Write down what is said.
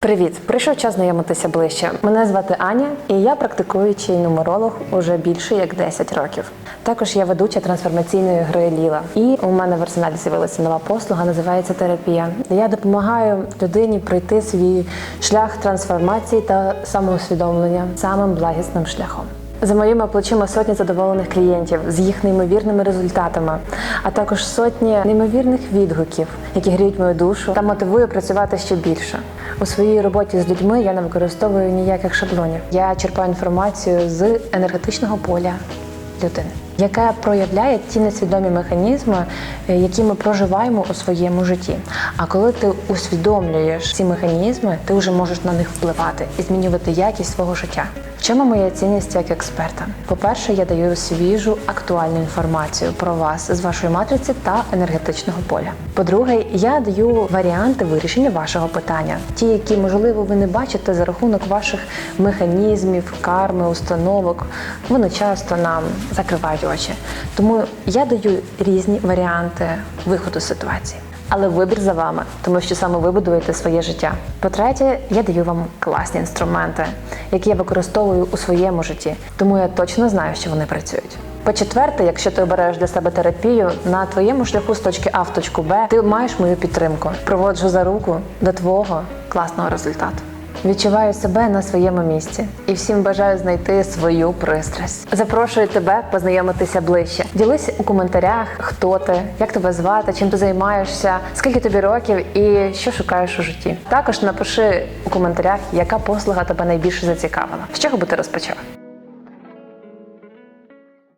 Привіт, прийшов час знайомитися ближче. Мене звати Аня, і я практикуючий нумеролог уже більше як 10 років. Також я ведуча трансформаційної гри Ліла. І у мене в арсеналі з'явилася нова послуга, називається терапія. Я допомагаю людині пройти свій шлях трансформації та самоусвідомлення самим благісним шляхом. За моїми плечима сотні задоволених клієнтів з їх неймовірними результатами, а також сотні неймовірних відгуків, які гріють мою душу та мотивують працювати ще більше. У своїй роботі з людьми я не використовую ніяких шаблонів. Я черпаю інформацію з енергетичного поля людини, яка проявляє ті несвідомі механізми, е, які ми проживаємо у своєму житті. А коли ти усвідомлюєш ці механізми, ти вже можеш на них впливати і змінювати якість свого життя. В чому моя цінність як експерта? По-перше, я даю свіжу актуальну інформацію про вас з вашої матриці та енергетичного поля. По-друге, я даю варіанти вирішення вашого питання, ті, які можливо ви не бачите за рахунок ваших механізмів, карми, установок. Вони часто нам закривають очі. Тому я даю різні варіанти виходу з ситуації. Але вибір за вами, тому що саме ви будуєте своє життя. По-третє, я даю вам класні інструменти, які я використовую у своєму житті, тому я точно знаю, що вони працюють. По-четверте, якщо ти обираєш для себе терапію на твоєму шляху з точки А в точку Б, ти маєш мою підтримку. Проводжу за руку до твого класного результату. Відчуваю себе на своєму місці і всім бажаю знайти свою пристрасть. Запрошую тебе познайомитися ближче. Ділись у коментарях, хто ти, як тебе звати, чим ти займаєшся, скільки тобі років і що шукаєш у житті. Також напиши у коментарях, яка послуга тебе найбільше зацікавила. З чого би ти розпочав?